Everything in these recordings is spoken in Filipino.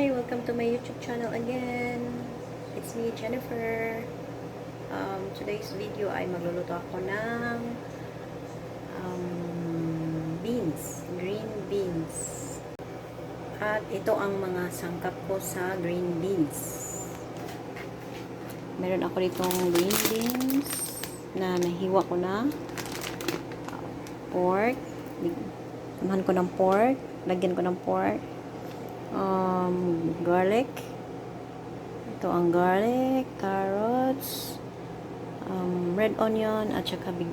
Hi! Welcome to my YouTube channel again. It's me, Jennifer. Um, today's video ay magluluto ako ng um, beans, green beans. At ito ang mga sangkap ko sa green beans. Meron ako ditong green beans na nahiwa ko na. Pork. Samahan ko ng pork. Lagyan ko ng pork um, garlic. Ito ang garlic, carrots, um, red onion, at saka big,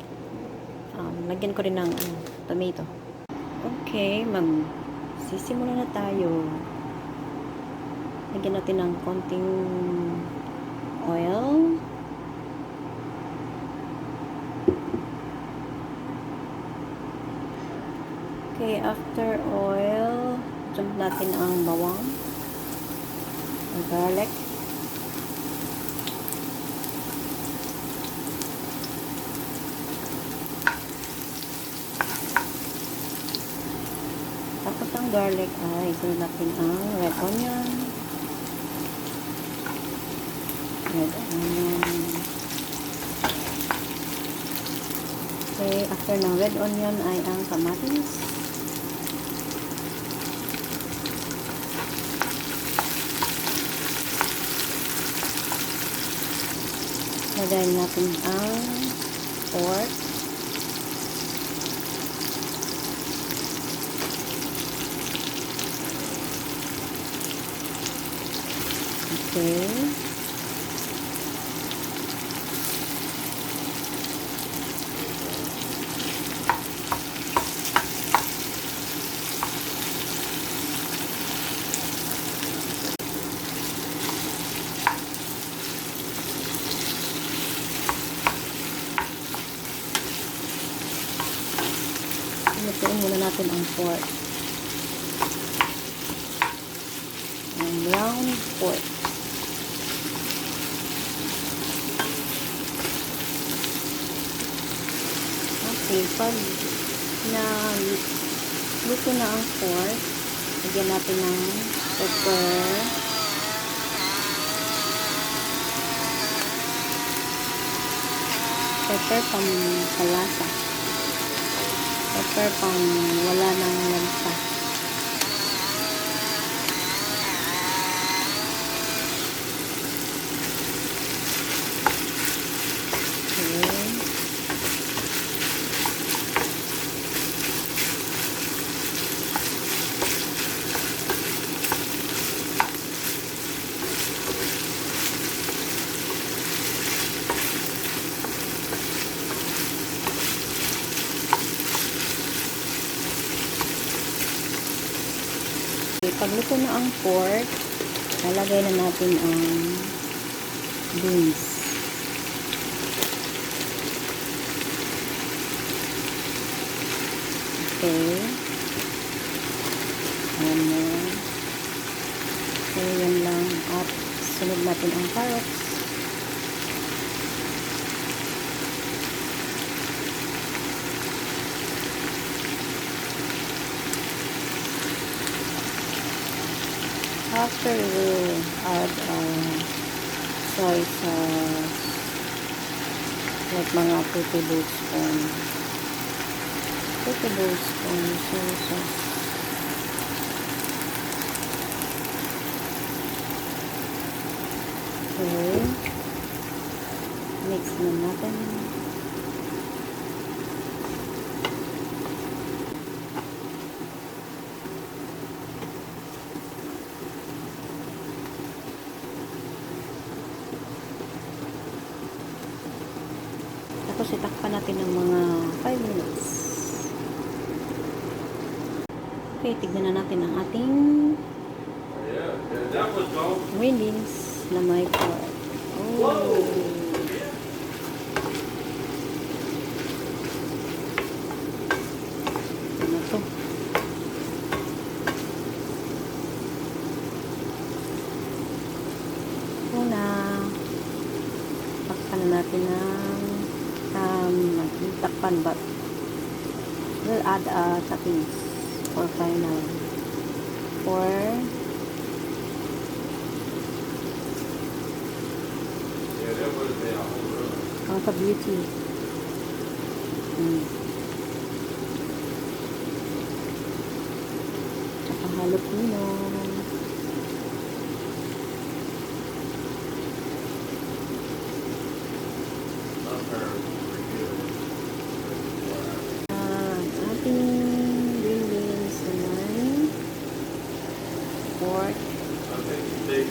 um, lagyan ko rin ng ano, tomato. Okay, mag sisimula na tayo. Lagyan natin ng konting oil. Okay, after oil, jump natin ang bawang, ang garlic, tapos ang garlic ay sunod natin ang red onion, red onion, okay, after ng red onion ay ang kamatis, Lagay natin ang pork. Okay. Lutuin muna natin ang pork. Ang brown pork. Okay, pag na luto na ang pork, lagyan natin ng pepper. Pepper pang palasa pepper pang wala nang lansa. Okay. Okay, pagluto na ang pork, lalagay na natin ang beans. Okay. Ayan mo. So, yan lang. At sunod natin ang carrots. After we add uh, soy sauce, like mga 2 tablespoon, 2 tablespoon soy sauce. Okay. Mix na natin. Tapos itakpan natin ng mga 5 minutes. Okay, tignan na natin ang ating beans na may pork. Oh. Ano? Una, takpan na natin um, takpan but we'll add uh, toppings for final. For ang ka-beauty mm.